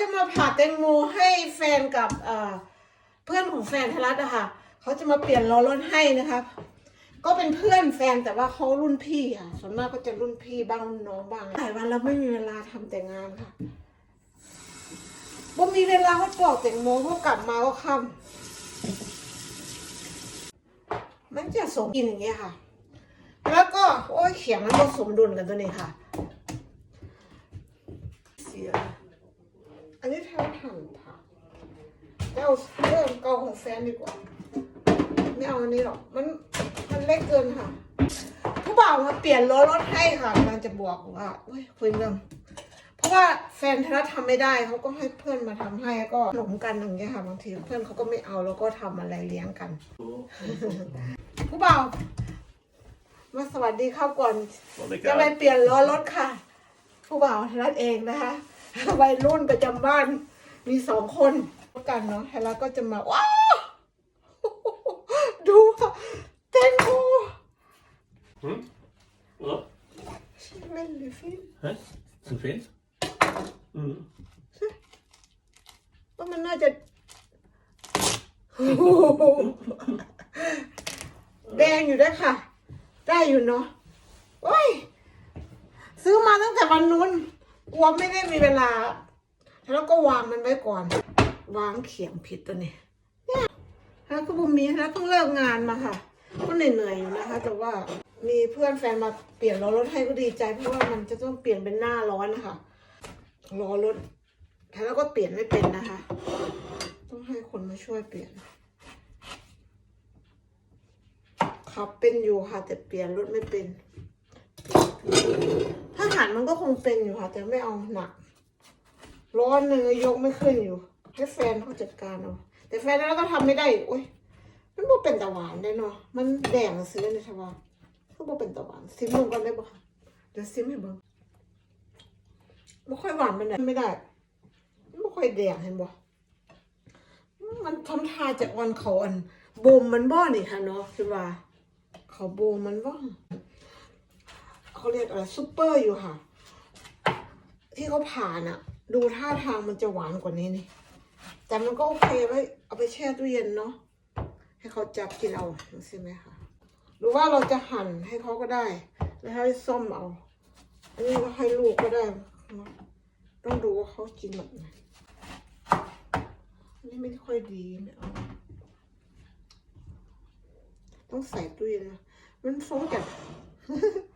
จะมาผ่าแตงโมให้แฟนกับเพื่อนของแฟนทรัตอะค่ะเขาจะมาเปลี่ยนล้อรถให้นะคะ ก็เป็นเพื่อนแฟนแต่ว่าเขารุ่นพี่อะส่วนมากก็จะรุ่นพี่บ้างรุ่นน้องบ้างหลายวันเราไม่มีเวลาทำแต่งานค่ะบ่มีเวลาเขาปอกแตงโมเขากลับมาก็ค่ำมันจะสมกินอย่างเงี้ยค่ะ แล้วก็โอ้ยเขียงมันก็สมดุลกันตัวนี้ค่ะ เสีย อันนี้แทบหั่นผักแล้วเอาเรื่องเกาของแฟนดีกว่า ไม่เอาอันนี้หรอก มัน มันเล็กเกินค่ะ ผู้บ่าวมาเปลี่ยนล้อรถให้ค่ะกำลังจะบอกว่าเฮ้ยคุยเรื่อง เพราะว่าแฟนธนัททำไม่ได้เขาก็ให้เพื่อนมาทำให้ก็หลงกันอย่างเงี้ยค่ะบางทีเพื่อนเขาก็ไม่เอาแล้วก็ทำอะไรเลี้ยงกัน ผู้บ่าวมาสวัสดีเข้าก่อนจะไปเปลี่ยนล้อรถค่ะ ผู้บ่าวธนัทเองนะคะ วัยรุ่นประจำบ้าน มีสองคนกันเนาะแล้วก็จะมา ว้าวดูค่ะแตงโม Hm? Ja. เล่นหรือฟิล Hä? Ist ein Fan? Mhm. ว่ามันน่าจะแดงอยู่ด้วยค่ะ ได้อยู่เนาะโอ้ย ซื้อมาตั้งแต่วันนู้น กลัวไม่ได้มีเวลา แล้วก็วางมันไว้ก่อน วางเขียงผิดตัวนี้เนี่ยแล้วก็บุมีแล้วต้องเลิกงานมาค่ะ ก็เหนื่อยๆอยู่นะคะ แต่ว่ามีเพื่อนแฟนมาเปลี่ยนล้อรถให้ก็ดีใจ เพราะว่ามันจะต้องเปลี่ยนเป็นหน้าร้อนนะคะล้อรถแล้วก็เปลี่ยนไม่เป็นนะคะ ต้องให้คนมาช่วยเปลี่ยนขับเป็นอยู่ค่ะแต่เปลี่ยนรถไม่เป็นาหันมันก็คงเป็นอยู่ค่ะ แต่ไม่เอาหนัก ร้อนหนึ่งยกไม่ขึ้นอยู่ ให้แฟนเขาจัดการเอาแต่แฟนแล้วก็ทำไม่ได้อีกโอ้ยมันบ่เป็นตะหวานได้เนาะมันแดงซื้อในชวาก็บ่เป็นตะหวานซิมลงกันได้ปะคะเดี๋ยวซิมให้เบิ่งไม่ค่อยหวานไปไหนไม่ได้ไม่ค่อยแดงเห็นบ่มันทำทาจากวันเขาอันบ่มมันบ่นี่ค่ะเนาะคือว่า เขาบ่มมันบ่ เขาเรียกอะไรซุปเปอร์อยู่ค่ะ ที่เขาผ่านอะดูท่าทางมันจะหวานกว่านี้นี่ แต่มันก็โอเคไว้เอาไปแช่ตู้เย็นเนาะให้เขาจับกินเอาใช่ไหมคะหรือว่าเราจะหั่นให้เขาก็ได้แล้วให้ส้มเอา อันนี้ก็ให้ลูกก็ได้ ต้องดูว่าเขากินแบบไหนอันนี้ไม่ค่อยดีไม่เอาต้องใส่ตู้เย็นมันฟงจัดเป็น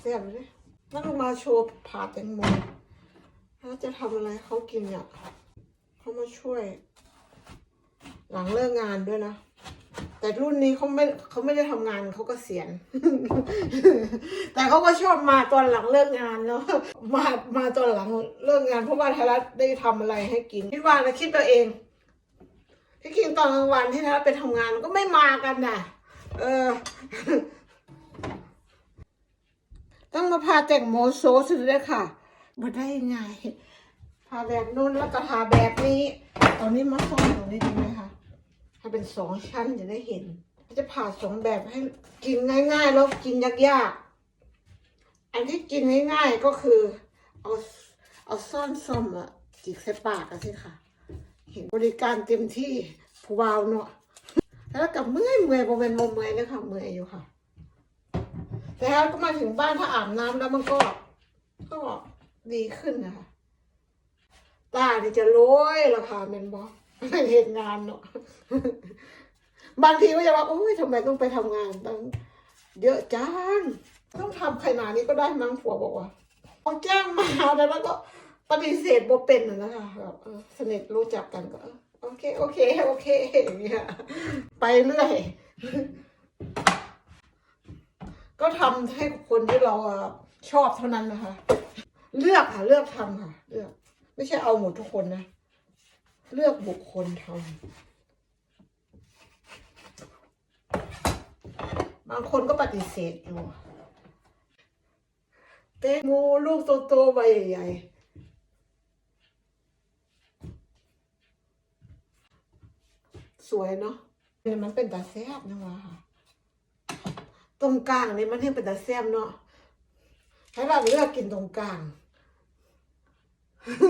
แซ่บเลยนั่นลงมาโชว์ผ่าแตงโมถ้าจะทำอะไรเขากินอะเขามาช่วย หลังเลิกงานด้วยนะ แต่รุ่นนี้เขาไม่เขาไม่ได้ทำงานเขาก็เสียณแต่เขาก็ชอบมาตอนหลังเลิกงานเนาะมามาตอนหลังเลิกงานเพราะว่าไทยรัฐได้ทำอะไรให้กินคิดว่านะคิดตัวเองที่กินตอนกลางวันที่ไทยรัฐไปทำงานก็ไม่มากันน่ะ เออ ต้องมาพาแต่งโมโซสุดเลยค่ะมาได้ยังไงทาแบบนู้นแล้วก็ทาแบบนี้ตอนนี้มาซ่อมตรงนี้ดีไหมคะถ้าเป็นสองชั้นจะได้เห็นจะผ่าสองแบบให้กินง่ายๆแล้วกินยากๆอันที่กินง่ายๆก็คือ เอาเอาซ่อนส้มอะจิกใส่ปากกันสิค่ะ เห็นบริการเต็มที่ผู้วาวเนาะแล้วกับเมื่อยเมื่อยบริเวณโมเมื่อยเลยค่ะเมื่อยอยู่ค่ะ แล้วก็มาถึงบ้านถ้าอาบน้ำแล้วมันก็ ก็ดีขึ้นนะคะตานี่จะโรยแล้วค่ะเมนบอไม่เห็นงานเนาะบางทีก็จะว่าโอ้ยทำไมต้องไปทำงานต้องเยอะจังต้องทำขนาดนี้ก็ได้มั้งผัวบอกว่าเขาแจ้งมาแล้วก็ปฏิเสธบ่เป็นนะคะแบบเสนิทรู้จักกันก็โอเค โอเค โอเคอย่างเงี้ยไปเรื่อย ก็ทำให้คนที่เราชอบเท่านั้นนะคะ เลือกค่ะ เลือกทำค่ะ เลือก ไม่ใช่เอาหมดทุกคนนะ เลือกบุคคลทำบางคนก็ปฏิเสธอยู่เตงโมลูกโตๆใบใหญ่สวยเนาะเนี่ยมันเป็นตาแซ่บนะวะค่ะ ตรงกลางนี่มันที่เป็นตาแซ่บเนาะให้เราเลือกกินตรงกลาง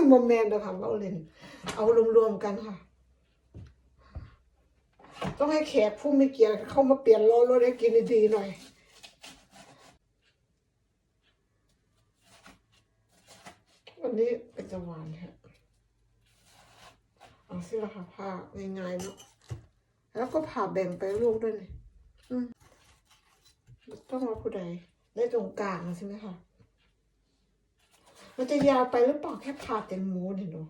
โมเมนต์นะคะเว้าเล่น เอารวมๆกันค่ะ ต้องให้แขกผู้ไม่เกียรติเข้ามาเปลี่ยนรถรถให้กินดีๆหน่อยวันนี้เป็นจังหวานฮะเอาสิละค่ะผ้าง่ายๆเนาะแล้วก็ผ่าแบ่งไปลูกด้วยนี่ ต้องมาผู้ใดได้ตรงกลางใช่ไหมคะ มันจะยาวไปหรือเปล่าแค่ผ่าเต็มหมูเนี่ยเนาะ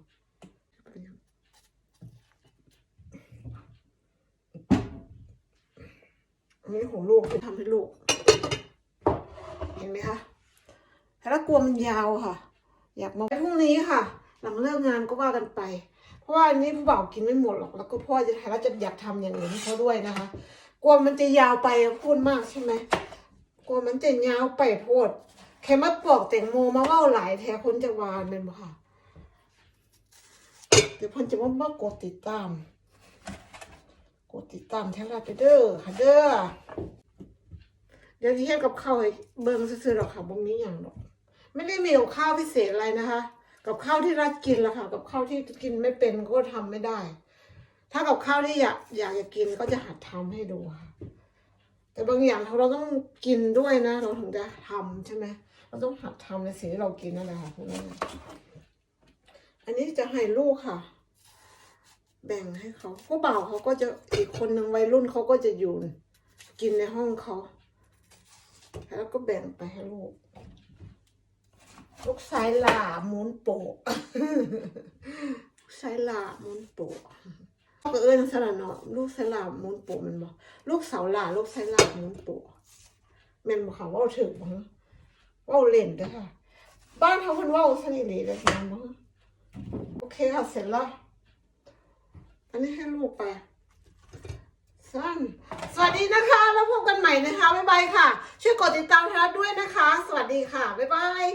อันนี้ของลูกจะทำให้ลูก เห็นไหมคะแล้วกลัวมันยาวค่ะ อยากมาพรุ่งนี้ค่ะ หลังเลิกงานก็ว่ากันไป เพราะว่าอันนี้ผู้บ่าวกินไม่หมดหรอก แล้วก็พ่อจะแล้วจะอยากทำอย่างอื่นให้เขาด้วยนะคะ กลัวมันจะยาวไปพูดมากใช่ไหม กลัวมันจะยาวไปโพดแค่มาปอกแตงโมมาเว่าหลายแท้คนจะวานเป็นบ่ค่ะเดี๋ยวเพ่นจะว่ามากดติดตาม กดติดตามแท้ละไปเด้อค่ะเด้อเดี๋ยวที่เฮ็ดกับข้าวเบิ่งซื่อๆหรอกค่ะบ่มีหยังหรอกไม่ได้มีกับข้าวพิเศษอะไรนะคะ กับข้าวที่รักกินละค่ะ กับข้าวที่กินไม่เป็นก็ทำไม่ได้ ถ้ากับข้าวที่อยากอยากจะกินก็จะหัดทำให้ดูค่ะ แต่บางอย่างเราต้องกินด้วยนะ เราถึงจะทำใช่ไหมเราต้องหัดทำในสิ่งที่เรากินนั่นแหละค่ะพวกนั้นน่ะอันนี้จะให้ลูกค่ะ แบ่งให้เขาผู้บ่าวเขาก็จะอีกคนหนึ่งวัยรุ่นเขาก็จะอยู่กินในห้องเขาแล้วก็แบ่งไปให้ลูก ลูกชายหล่ามุนโปะลูกชายหล่ามุนโปะ ก็เอิ้นสลันเนาะลูกชายหล่ามุนโปะแมันบอกลูกเสาหล่าลูกชายหล่ามุนโปะแม่นบอกค่ะว่าถึงบ้งว่าเล่นด้อค่ะ บ้านเขาเพิ่นเว่าสนิทเลยนะมั้งโอเคค่ะเสร็จแล้วอันนี้ให้ลูกไปสั้นสวัสดีนะคะ แล้วพบกันใหม่นะคะบ๊ายบายค่ะ ช่วยกดติดตามทรัฐด้วยนะคะ สวัสดีค่ะบ๊ายบาย